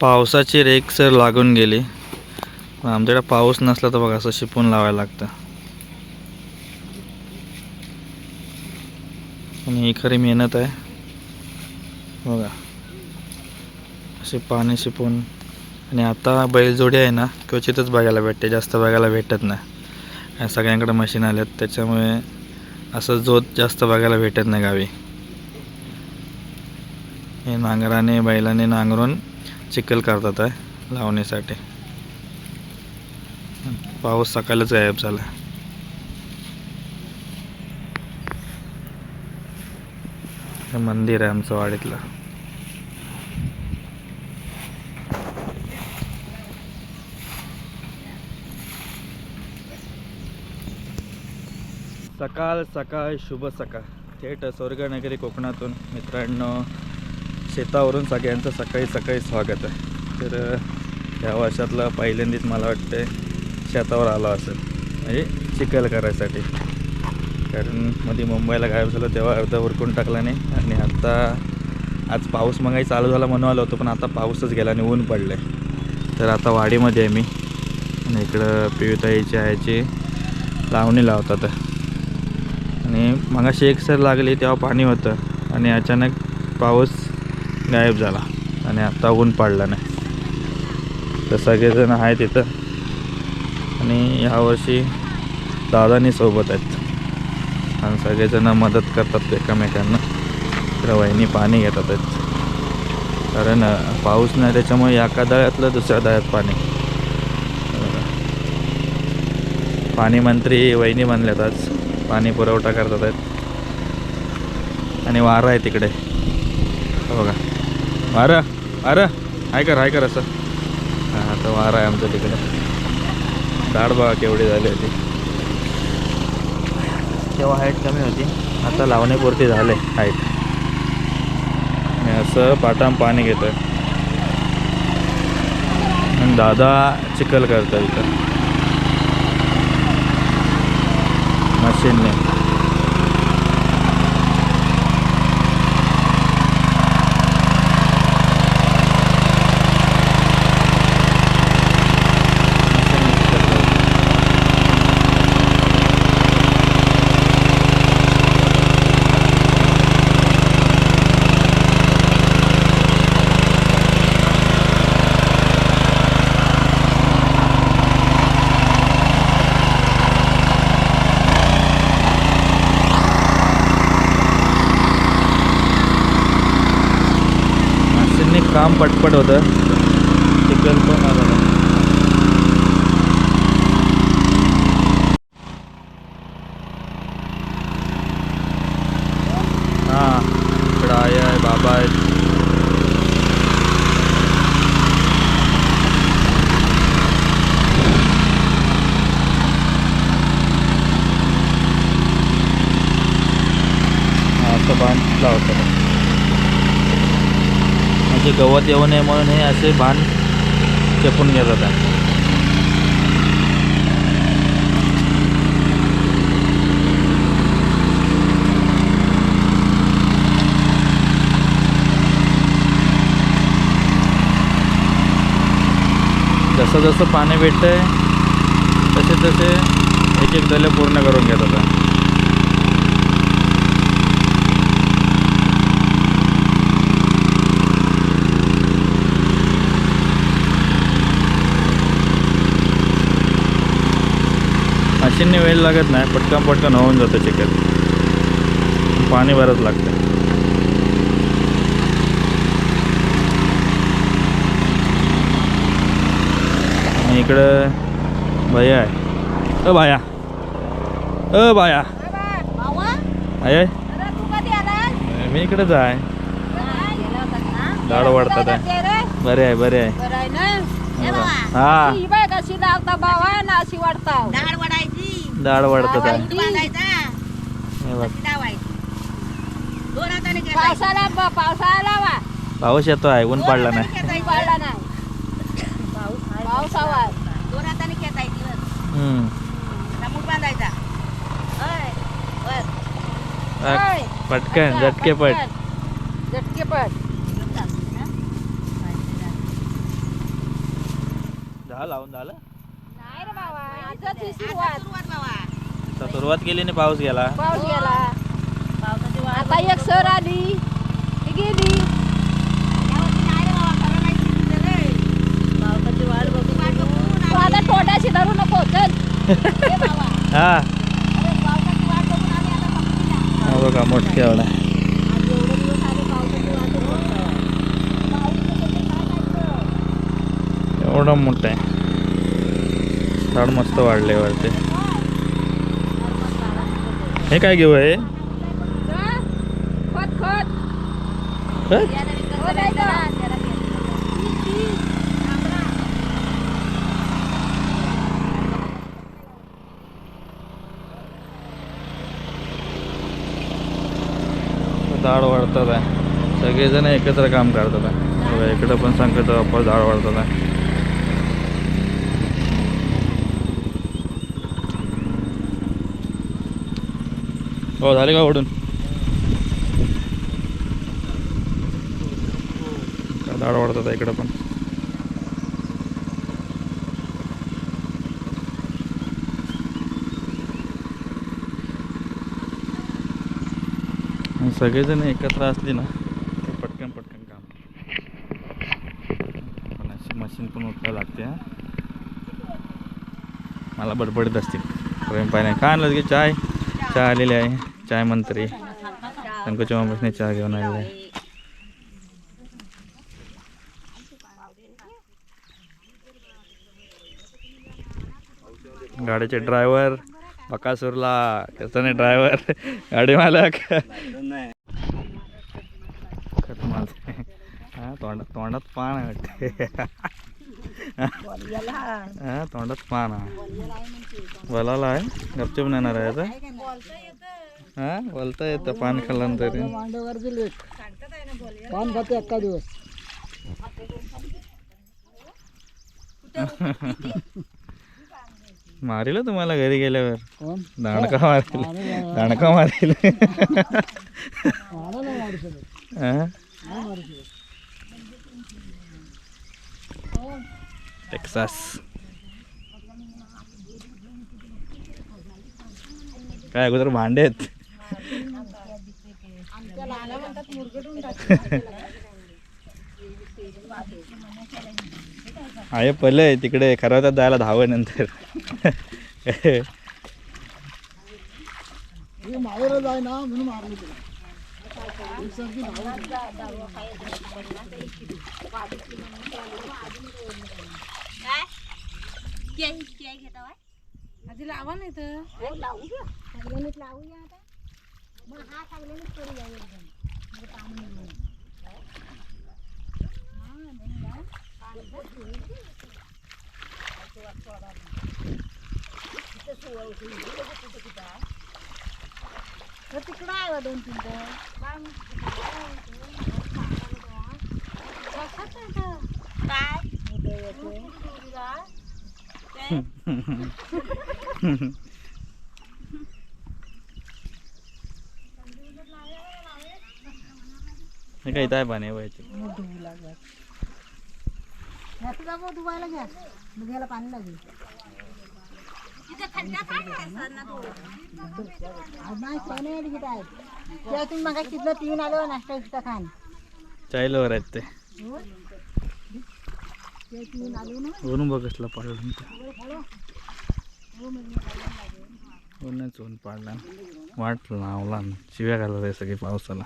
पावसाची rake sir लागून गेली. पण आमच्याकडे पाऊस नसला तर बघा असं शिपून लावायला लागतं. आणि ही खरी मेहनत आहे. बघा. असे पाणी शिपून. आणि आता बैलजोडी आहे ना क्वचितच बघायला भेटते. जास्त बघायला भेटत नाही. आणि सगळ्यांकडे मशीन आल्यात त्याच्यामुळे असं जोत जास्त बघायला भेटत नाही गावी. हे नांगराने बैलाने नांगरून चिखल करतात आहे लावणीसाठी. पाऊस सकाळीच गायब झाला. हे मंदिर आहे आमचं वाडीतलं. सकाळ सकाळ शुभ सकाळ. थेट स्वर्गनगरी कोकणातून मित्रांनो शेतावरून सगळ्यांचं सकाळी सकाळी स्वागत आहे. तर ह्या वर्षातलं पहिल्यांदाच मला वाटतं शेतावर आलो असेल. म्हणजे चिखल करायसाठी. कारण मध्ये मुंबईला गायब झालो तेव्हा अर्धा उरकून टाकला नाही. आणि आता आज पाऊस मगाही चालू झाला म्हणून आलो होतो पण आता पाऊसच गेला आणि ऊन पडलं आहे तर आता वाडीमध्ये आहे मी. आणि इकडं पिवताईची आईची लावणी लावतात. आणि मगाशी एक सर लागली तेव्हा पाणी होतं. आणि अचानक पाऊस गायब झाला. आणि आत्ता ऊन पडला नाही. तर सगळेजण आहेत इथं. आणि यावर्षी दादानी सोबत आहेत. आणि सगळेजण मदत करतात एकमेकांना. तर वहिनी पाणी घेतात आहेत. कारण पाऊस नाही त्याच्यामुळे एका दळ्यातलं दुसऱ्या दळ्यात पाणी. पाणी मंत्री वहिनी बनल्यात आज. पाणी पुरवठा करतात आहेत. आणि वारं आहे तिकडे. हो बघा. वारं वारं. हाय कर हाय कर असं. हां आता वारं आहे आमचं तिकडे. दाढ बघा केवढी झाली होती. तेव्हा हाईट कमी होती? आता लावण्यापुरती झाले हाईट आणि असं पाटाम पाणी घेतं आणि दादा चिखल करतात इथं. मशीनने मशीनने काम पटपट होतं. चिकन पण आलं नाही. हां इकडं आई आहे बाबा आहेत हा, असं बांध लावतात म्हणजे गवत येऊ नये म्हणून हे असे भान चेपून घेतात. आहे जसं जसं पाणी भेटतंय तसे तसे एक एक दले पूर्ण करून घेतात. मशीनने वेळ लागत नाही पटकन पटकन होऊन जातं चिकन पाणी भरत लागतं. आणि इकडं भैया आहे. अ बाया अ बाया मावा आहे अरे तू कधी आलास मी इकडेच आहे ना दाढ वाढतात. बरे आहे बरे आहे. हा. ही कशी लावता बावा ना अशी वाढता डाळ वाढतात आहे हे बघ. पावसाला पावसाळा लावा पाऊस येतो आहे ऊन पडला नाही. पडला नाही. पावसावा दोन हाताने खेचायची वर. हम्म. असा मूठ बांधायचा. होय. वर. अ, पटकन झटके पट. झटके पट. झाड लावून झालं? आता सुरुवात आता सुरुवात केली आणि पाऊस गेला. पाऊस गेला. पावसाची वाट आता एक सर आली. ती गेली. नाही नाही. पावसाची वाट तू आता तोंडाशी धरू नको चल. हा. हा. बघा मोठे एवढा. आज एवढे दिवस आले पावसाची वाट बघून. पाऊस येतो ते काय माहिती? एवढा मोठा आहे झाड मस्त वाढले वरते. हे काय घेऊ आहे हे? झाड वाढतात आहे. सगळेजण एकत्र काम करतात आहे. इकडं पण सांगतो आपण झाड वाढतात आहे. हो झाले का ओढून? दाड वाढतात इकडं पण. सगळेजण एकत्र असली ना तर पटकन पटकन काम. पण अशी मशीन पण उठवायला लागते हा. मला बडबडत असतील. प्रेम पाहिजे काय आणलं की चाय चहा आलेली आहे. चाय मंत्री। संकोच्या मामासने चहा घेऊन आलेला आहे गाडीचे ड्रायव्हर बकासूरला त्याचा ड्रायव्हर गाडी मालक। खत माल हा तोंडात तोंडात पान वाटते हा तोंडात पान बोलायला आहे गपचूप नेणार आहे आता हा? बोलता येतं पान खाल्लं तरी. पान खाते अक्का दिवस. मारील तुम्हाला घरी गेल्यावर? दाणका मारील. दाणका मारील. टेक्सास. काय अगोदर भांडे आहेत? आहे पहिले तिकडे खरवतात जायला धावं नंतर. जाय ना म्हणून मारली तुला. एक सर्दी धावत आधी लावा नाही तर तिकडं आहे दोन तीन हे काय आहे पाणी व्हायचे धुवायला घ्या. घ्यायला पाणी लागेल. आज नाही सोने त्या तुम्ही मग आलो नाश्ता बिस्टा खान. चायलवर आहेत ते. ते पिऊन आलो ना. ऊन बघ कसला पडला ऊनच ऊन पाडला. वाट लावला शिव्या घालत आहे सगळे पावसाला.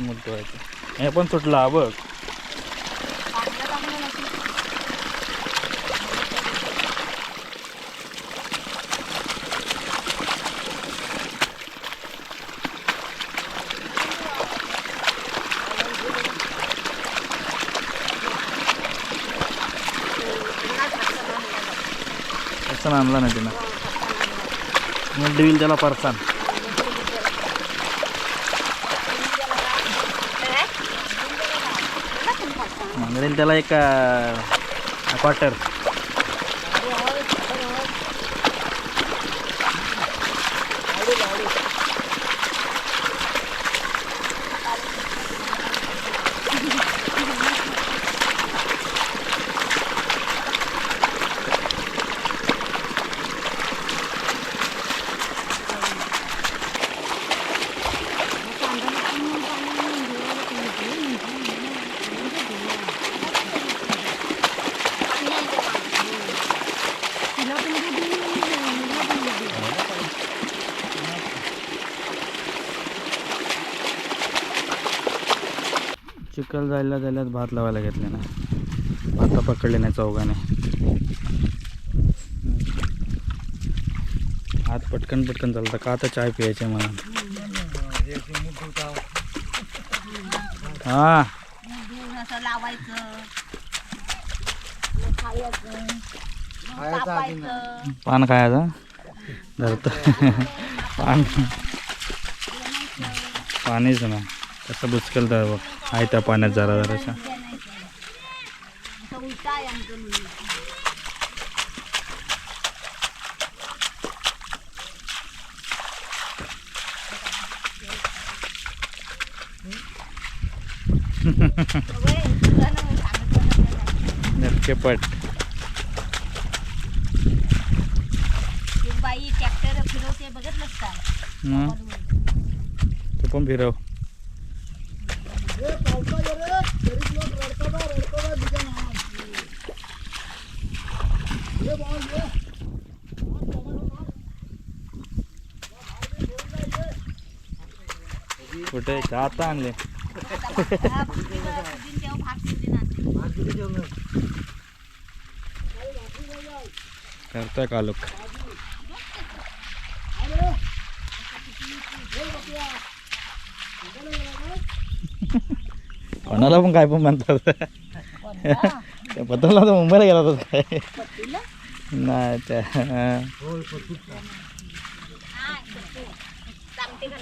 मोठं व्हायचं. हे पण सुटला बघ परसान आणला ना तिनं. मग देईल त्याला परसान. मागेल त्याला एक क्वार्टर चिखल जायला जायलाच भात लावायला घेतले ना. भाता पकडले नाही चौघाने. हात पटकन पटकन चालतं. का आता चाय प्यायचे मला हा. लावायचं खायचं खायचं पान खायचा? धरत. पान. पाणीच ना कसं बुचकल तर बघ. आहे त्या पाण्यात जरा नटकेपट एक बाई ट्रॅक्टर फिरवते का? हं? तू पण फिरव. कुठे का आता आणले हा, पुदिन तेव्हा कोणाला पण काय पण म्हणतात. त्या पतंगला तर मुंबईला गेला होता काय? नाही त्या. सांगते का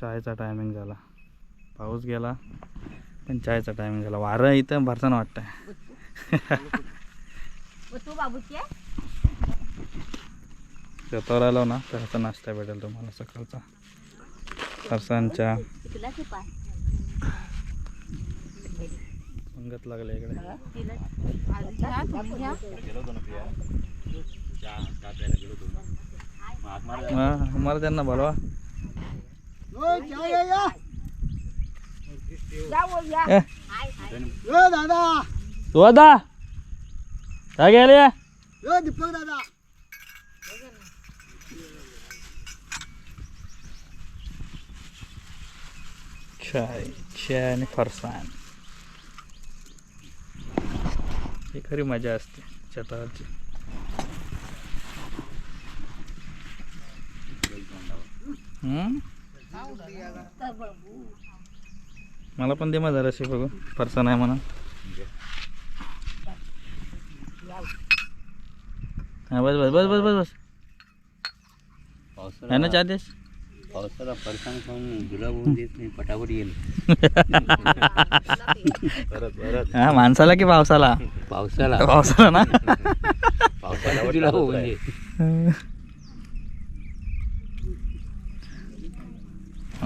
चायचा टायमिंग झाला. पाऊस गेला पण चायचा टायमिंग झाला. वारं इथं भरताना वाटतंय. व तू बाबूची आहे? शेतावर आलो ना तर ह्याचा नाश्ता भेटेल तुम्हाला सकाळचा. पाय संगत लागले इकडे. हा मला त्यांना बोलवा. दादा. तू आता? काय गेले दीपक दादा. चाय चाय आणि फरसाण. ही खरी मजा असते शेतावरची हम्म? तर बघू. मला पण दे मग जराशी बघू फरसाण आहे म्हणा. हा बस बस बस बस बस बस. आहे ना देस पावसाला फरसाण खाऊन गुलाब होऊन देत नाही पटापट येईल. हा माणसाला की पावसाला? पावसाला. पावसाला ना? पावसाला गुलाब होऊन दे.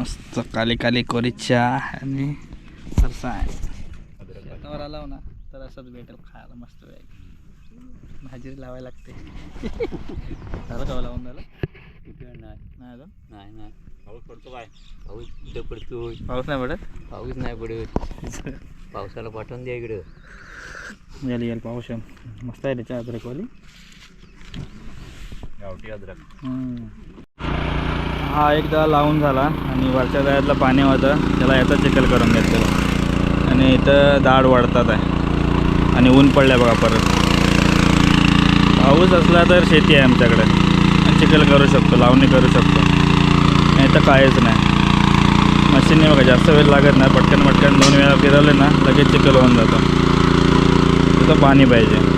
मस्त काली काली कोरी चहा आणि फरसाण शेतावर आला ना तर असंच भेटेल खायला मस्त वेळ. भाजी लावायला लागते. झालं का लावून झालं? कुठे नाही नाही अजून? नाही नाही पाऊस पडतो काय पाऊस कुठे पाऊस नाही पडत? पाऊस नाही पडत पावसाला पाठवून द्या इकडं येईल येईल पाऊस. मस्त आहे त्याच्या अद्रकवाली गावठी अद्रक. हा एकदा लावून झाला आणि वरच्या दळ्यातलं पाणी होतं त्याला याचा चिखल करून घेतलेलं. आणि इथं दाढ वाढतात आहे. आणि ऊन पडलं बघा परत. पाऊस असला तर शेती आहे आमच्याकडे. आणि चिखल करू शकतो लावणी करू शकतो. नाही तर काहीच नाही. मशीनने बघा जास्त वेळ लागत नाही. पटकन पटकन दोन वेळा फिरवले ना लगेच चिखल होऊन जातं. तिथं पाणी पाहिजे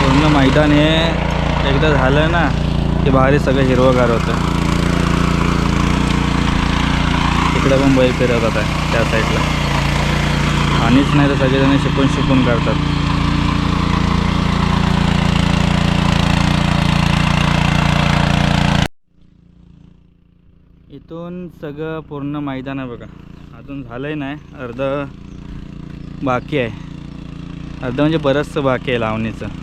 पूर्ण मैदान हे एकदा झालं ना की भारी सगळं हिरवगार होतं. इकडं पण बैल फिरवतात आहे त्या साईडला आणिच नाही तर सगळेजण शिकून शिकून करतात. इथून सगळं पूर्ण मैदान आहे बघा. अजून झालंय नाही अर्ध बाकी आहे. अर्ध म्हणजे बरंचसं बाकी आहे लावणीचं.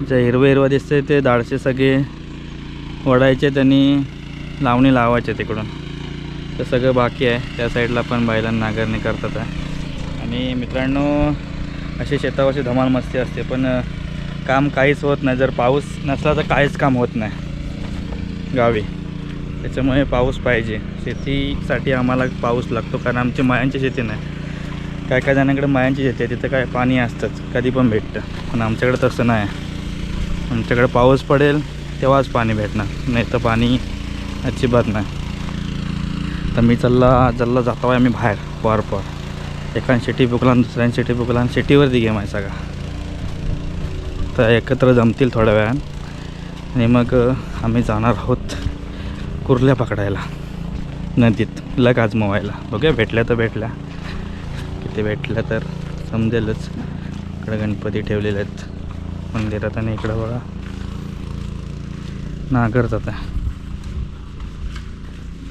जे हिरवं हिरवं दिसते ते दाळसे सगळे वडायचे त्यांनी लावणी लावायचे तिकडून. तर सगळं बाकी आहे. त्या साईडला पण बैलांना नांगरणी करतात आहे. आणि मित्रांनो अशी शेतावरची धमाल मस्ती असते पण काम काहीच होत नाही. जर पाऊस नसला तर काहीच काम होत नाही गावी. त्याच्यामुळे पाऊस पाहिजे. शेतीसाठी आम्हाला पाऊस लागतो कारण आमची मायांची शेती नाही. काय काय जणांकडे मायांची शेती आहे. तिथं काय पाणी असतंच. कधी पण भेटतं. पण आमच्याकडे तसं नाही. आमच्याकडे पाऊस पडेल तेव्हाच पाणी भेटणार. नाही तर पाणी अजिबात नाही. तर मी चालला चालला जातो आहे आम्ही बाहेर पर पर. एकान शिटी बुकला आणि दुसऱ्यान शेटी बुकला आणि सिटीवरती गेम आहे सगळा. तर एकत्र जमतील थोड्या वेळान. आणि मग आम्ही जाणार आहोत कुर्ल्या पकडायला नदीत लग आजमवायला बघूया भेटल्या तर भेटल्या. किती भेटल्या तर समजेलच. इकडे गणपती ठेवलेले आहेत. मंदिरात आणि इकडं बघा. नागरतात आहे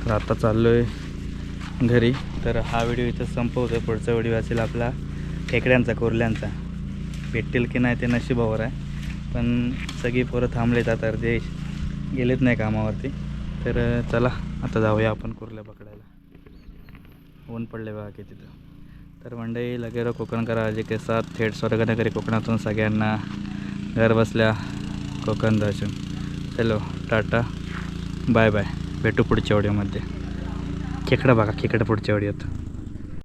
तर आता चाललो आहे घरी. तर हा व्हिडिओ इथं संपवतो पुढचा व्हिडिओ असेल आपला. खेकड्यांचा कोरल्यांचा. भेटतील की नाही ते नशिबावर आहे. पण सगळी पोरं थांबलेत आता अर्धे गेलेत नाही कामावरती. तर चला आता जाऊया आपण कुर्ल्या पकडायला. ऊन पडले बघा की तिथं. तर मंडई लगेरो कोकणकर आजी के साथ थेट स्वर्गनगरी कोकणातून सगळ्यांना. घर बसल्या कोकण दर्शन हॅलो टाटा. बाय बाय भेटू पुढच्या व्हिडिओमध्ये खेकडं बघा खेकडं पुढच्या व्हिडिओत